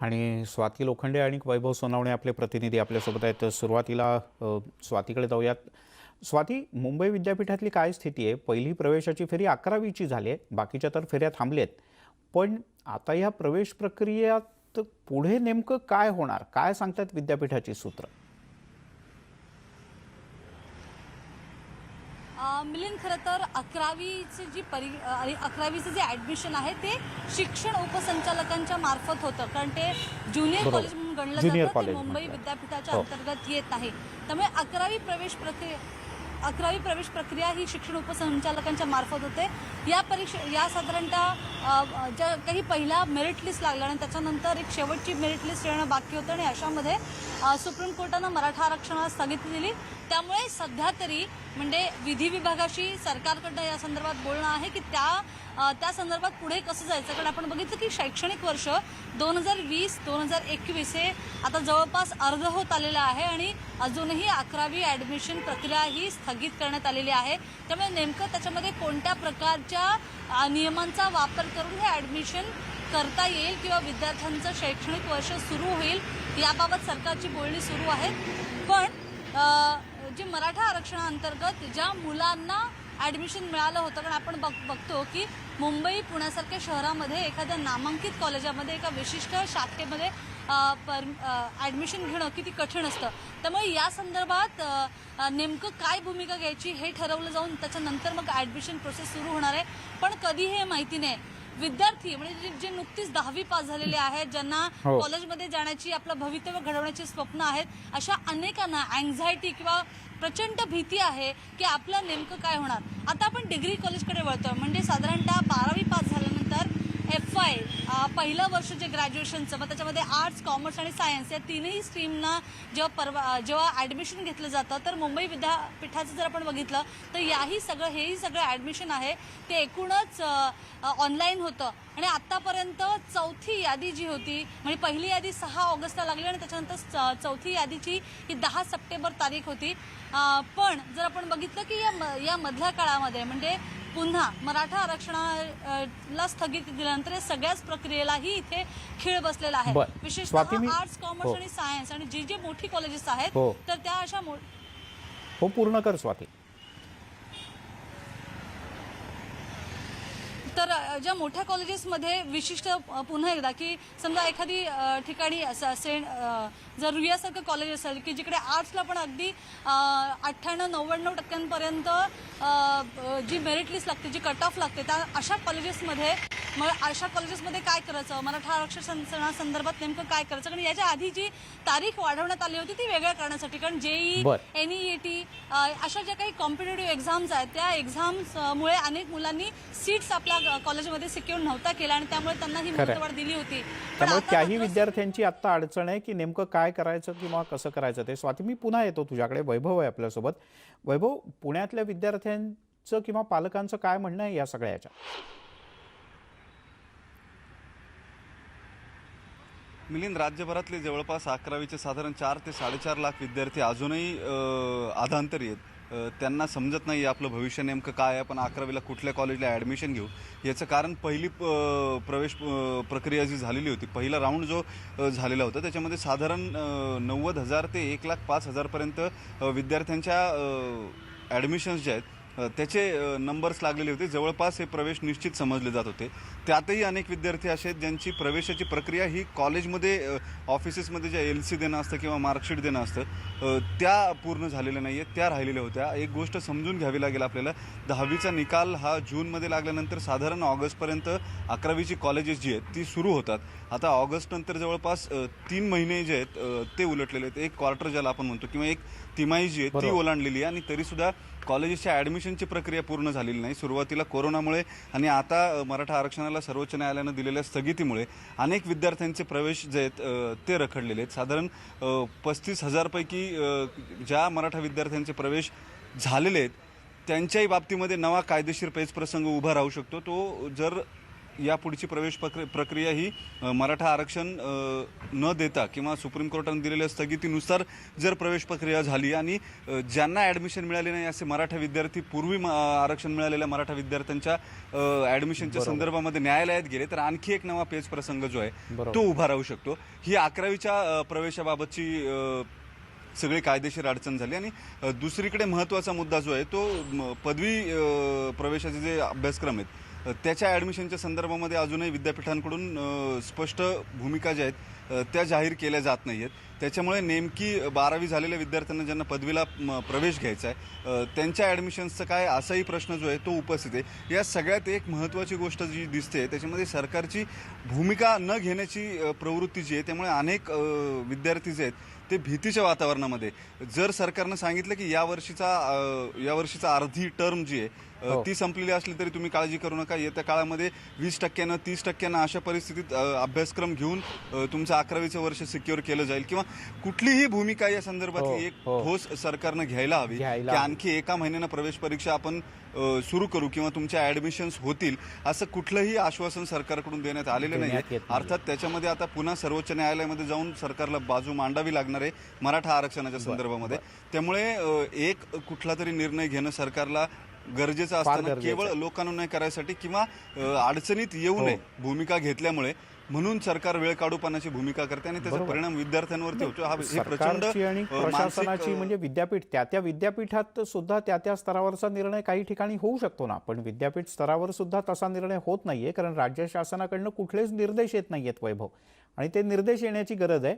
आणि स्वाती लोखंडे आणि वैभव सोनावणे आपले प्रतिनिधी आपल्यासोबत आहेत. तर सुरुवातीला स्वातीकडे जाऊयात. स्वाती मुंबई विद्यापीठातली काय स्थिती आहे? पहिली प्रवेशाची फेरी अकरावीची झाली आहे. बाकीच्या तर फेऱ्या थांबलेत. पण आता ह्या प्रवेश प्रक्रियेत पुढे नेमकं काय होणार? काय सांगतात विद्यापीठाची सूत्र? मिलिंद खरं तर अकरावीची जी परी अकरावीचं जे ॲडमिशन आहे ते शिक्षण उपसंचालकांच्या मार्फत होतं कारण ते ज्युनियर. कॉलेज म्हणून गणलं जातं ते मुंबई. विद्यापीठाच्या हो. अंतर्गत येत नाही त्यामुळे अकरावी प्रवेश प्रक्रिया अकरावी प्रवेश प्रक्रिया ही शिक्षण उपसंचालकांच्या मार्फत होते या परीक्षा या साधारणतः ज्या काही पहिला मेरिट लिस्ट लागला आणि त्याच्यानंतर एक शेवटची मेरिट लिस्ट येणं बाकी होतं आणि अशामध्ये सुप्रीम कोर्टानं मराठा आरक्षणाला स्थगिती दिली त्यामुळे सध्या तरी म्हणजे विधी विभागाशी सरकारकडनं या संदर्भात बोलणं आहे की त्या त्या संदर्भात पुढे कसं जायचं? कारण आपण बघितलं की शैक्षणिक वर्ष दोन हजार वीस दोन हजार एकवीस हे आता जवळपास अर्ध होत आलेलं आहे आणि अजूनही अकरावी ॲडमिशन प्रक्रिया ही स्थगित करण्यात आलेली आहे. त्यामुळे नेमकं त्याच्यामध्ये कोणत्या प्रकारच्या नियमांचा वापर करून हे ॲडमिशन करता येईल किंवा विद्यार्थ्यांचं शैक्षणिक वर्ष सुरू होईल याबाबत सरकारची बोलणी सुरू आहेत पण जे मराठा आरक्षणाअंतर्गत ज्या मुलांना ॲडमिशन मिळालं होतं कारण आपण बघ बघतो की मुंबई पुण्यासारख्या शहरामध्ये एखाद्या नामांकित कॉलेजामध्ये एका विशिष्ट शाखेमध्ये पर ॲडमिशन घेणं किती कठीण असतं. त्यामुळे या संदर्भात नेमकं काय भूमिका घ्यायची हे ठरवलं जाऊन त्याच्यानंतर मग ॲडमिशन प्रोसेस सुरू होणार आहे. पण कधी हे माहिती नाही. विद्यार्थी म्हणजे जे- नुकतीच दहावी पास झालेले आहेत ज्यांना हो. कॉलेजमध्ये जाण्याची आपलं भवितव्य घडवण्याची स्वप्न आहेत अशा अनेकांना अँझायटी किंवा प्रचंड भीती आहे की आपलं नेमकं काय होणार आता आपण डिग्री कॉलेजकडे वळतोय म्हणजे साधारणतः बारावी पास झाल्यानंतर एफ आय पहिलं वर्ष जे ग्रॅज्युएशनचं मग त्याच्यामध्ये आर्ट्स कॉमर्स आणि सायन्स या तीनही स्ट्रीमना जेव्हा परवा जेव्हा ॲडमिशन घेतलं जातं तर मुंबई विद्यापीठाचं जर आपण बघितलं तर याही सगळं हेही सगळं ॲडमिशन आहे. ते एकूणच ऑनलाईन होतं. आणि आत्तापर्यंत चौथी यादी जी होती म्हणजे पहिली यादी सहा ऑगस्टला लागली आणि त्याच्यानंतर च- चौथी यादीची ही दहा सप्टेंबर तारीख होती. पण जर आपण बघितलं की या म- या मधल्या काळामध्ये म्हणजे पुन्हा मराठा आरक्षणाला स्थगिती दिल्यानंतर या सगळ्याच प्रक्रियेलाही इथे खीळ बसलेला आहे विशेषतः आर्ट्स कॉमर्स हो. आणि सायन्स आणि जी जी मोठी कॉलेजेस आहेत हो. तर त्या अशा हो पूर्ण कर स्वाती तर ज्या मोठ्या कॉलेजेसमध्ये विशिष्ट पुन्हा एकदा की समजा एखादी ठिकाणी असं सेंट जर रुयासारखं कॉलेज असेल की जिकडे आर्ट्सला पण अगदी अठ्ठ्याण्णव नव्याण्णव टक्क्यांपर्यंत जी मेरिट लिस्ट लागते जी कट ऑफ लागते त्या अशा कॉलेजेसमध्ये मग अशा कॉलेजेसमध्ये काय करायचं? मराठा आरक्षण संदर्भात नेमकं काय करायचं? कारण याच्या आधी जी तारीख वाढवण्यात आली होती ती वेगळ्या करण्यासाठी कारण जेई. एन ई टी अशा ज्या काही कॉम्पिटेटिव्ह एक्झाम्स आहेत त्या एक्झाम्समुळे अनेक मुलांनी सीट्स आपल्या कॉलेजमध्ये सिक्युअर नव्हता केला आणि त्यामुळे त्यांना ही. मुदतवाढ दिली होती. त्यामुळे त्याही विद्यार्थ्यांची आत्ता अडचण आहे की नेमकं काय करायचं किंवा कसं करायचं ते. स्वाती मी पुन्हा येतो तुझ्याकडे. वैभव आहे आपल्यासोबत. वैभव पुण्यातल्या विद्यार्थ्यांचं किंवा पालकांचं काय म्हणणं आहे या सगळ्या मिलिंद राज्यभरातले जवळपास अकरावीचे साधारण चार ते साडेचार लाख विद्यार्थी अजूनही आधांतरी आहेत. त्यांना समजत नाही आपलं भविष्य नेमकं काय आहे. आपण अकरावीला कुठल्या कॉलेजला ॲडमिशन घेऊ? याचं कारण पहिली प प्रवेश प्रक्रिया जी झालेली होती पहिला राऊंड जो झालेला होता त्याच्यामध्ये साधारण नव्वद हजार ते एक लाख पाच हजारपर्यंत विद्यार्थ्यांच्या ॲडमिशन्स जे आहेत त्याचे नंबर्स लागलेले होते. जवळपास हे प्रवेश निश्चित समजले जात होते. त्यातही अनेक विद्यार्थी असे आहेत ज्यांची प्रवेशाची प्रक्रिया ही कॉलेजमध्ये ऑफिसेसमध्ये ज्या एल सी देणं असतं किंवा मार्कशीट देणं असतं त्या पूर्ण झालेल्या नाही आहेत त्या राहिलेल्या होत्या. एक गोष्ट समजून घ्यावी लागेल आपल्याला. दहावीचा निकाल हा जूनमध्ये लागल्यानंतर साधारण ऑगस्टपर्यंत अकरावीची कॉलेजेस जी आहेत ती सुरू होतात. आता ऑगस्ट नंतर जवळपास तीन महिने जे आहेत ते उलटलेले आहेत. एक क्वार्टर ज्याला आपण म्हणतो किंवा एक तिमाही जी आहे ती. ओलांडलेली आहे. आणि तरीसुद्धा कॉलेजेसच्या ॲडमिशनची प्रक्रिया पूर्ण झालेली नाही. सुरुवातीला कोरोनामुळे आणि आता मराठा आरक्षणाला सर्वोच्च न्यायालयानं दिलेल्या स्थगितीमुळे अनेक विद्यार्थ्यांचे प्रवेश जे आहेत ते रखडलेले आहेत. साधारण पस्तीस हजारपैकी ज्या मराठा विद्यार्थ्यांचे प्रवेश झालेले आहेत त्यांच्याही बाबतीमध्ये नवा कायदेशीर पेच प्रसंग उभा राहू शकतो. तो जर यापुढची प्रवेश प्रक्रि- प्रक्रिया ही मराठा आरक्षण न देता किंवा सुप्रीम कोर्टाने दिलेल्या स्थगितीनुसार जर प्रवेश प्रक्रिया झाली आणि ज्यांना ॲडमिशन मिळाले नाही असे मराठा विद्यार्थी पूर्वी आरक्षण मिळालेल्या मराठा विद्यार्थ्यांच्या ॲडमिशनच्या संदर्भामध्ये न्यायालयात गेले तर आणखी एक नवा पेच प्रसंग जो आहे. तो उभा राहू शकतो ही अकरावीच्या प्रवेशाबाबतची सगळी कायदेशीर अडचण झाली आणि दुसरीकडे महत्त्वाचा मुद्दा जो आहे तो पदवी प्रवेशाचे जे अभ्यासक्रम आहेत त्याच्या ॲडमिशनच्या संदर्भामध्ये अजूनही विद्यापीठांकडून स्पष्ट भूमिका ज्या आहेत त्या जाहीर केल्या जात नाही आहेत त्याच्यामुळे नेमकी बारावी झालेल्या विद्यार्थ्यांना ज्यांना पदवीला प्रवेश घ्यायचा आहे त्यांच्या ॲडमिशन्सचं काय असाही प्रश्न जो आहे तो उपस्थित आहे. या सगळ्यात एक महत्त्वाची गोष्ट जी दिसते त्याच्यामध्ये सरकारची भूमिका न घेण्याची प्रवृत्ती जी आहे त्यामुळे अनेक विद्यार्थी जे आहेत ते भीतीच्या वातावरणामध्ये जर सरकारनं सांगितलं की या वर्षीचा या वर्षीचा अर्धी टर्म जी आहे हो. ती संपलेली असली तरी तुम्ही काळजी करू नका. येत्या काळामध्ये वीस टक्क्यानं तीस टक्क्यानं अशा परिस्थितीत अभ्यासक्रम घेऊन तुमचं अकरावीचं वर्ष सिक्युअर केलं जाईल किंवा कुठलीही भूमिका या हो, संदर्भातली एक हो. ठोस सरकारनं घ्यायला हवी की. आणखी एका महिन्यानं प्रवेश परीक्षा आपण सुरू करू किंवा तुमच्या ऍडमिशन्स होतील असं कुठलंही आश्वासन सरकारकडून देण्यात आलेलं नाही. अर्थात त्याच्यामध्ये आता पुन्हा सर्वोच्च न्यायालयामध्ये जाऊन सरकारला बाजू मांडावी लागणार आहे मराठा आरक्षणाच्या संदर्भामध्ये त्यामुळे एक कुठला तरी निर्णय घेणं सरकारला गरजेचं असताना केवळ. लोकानुनय करायसाठी किंवा अडचणीत येऊ हो. नये भूमिका घेतल्यामुळे म्हणून सरकार वेळ काढूपणाची भूमिका करते आणि त्याचा. परिणाम विद्यार्थ्यांवरती होतो हा हे प्रचंड आणि प्रशासनाची म्हणजे विद्यापीठ त्या त्या विद्यापीठात सुद्धा त्या त्या स्तरावरचा निर्णय काही ठिकाणी होऊ शकतो ना. पण विद्यापीठ स्तरावर सुद्धा तसा निर्णय होत नाहीये कारण राज्य शासनाकडनं कुठलेच निर्देश येत नाहीयेत वैभव. आणि ते निर्देश येण्याची गरज आहे.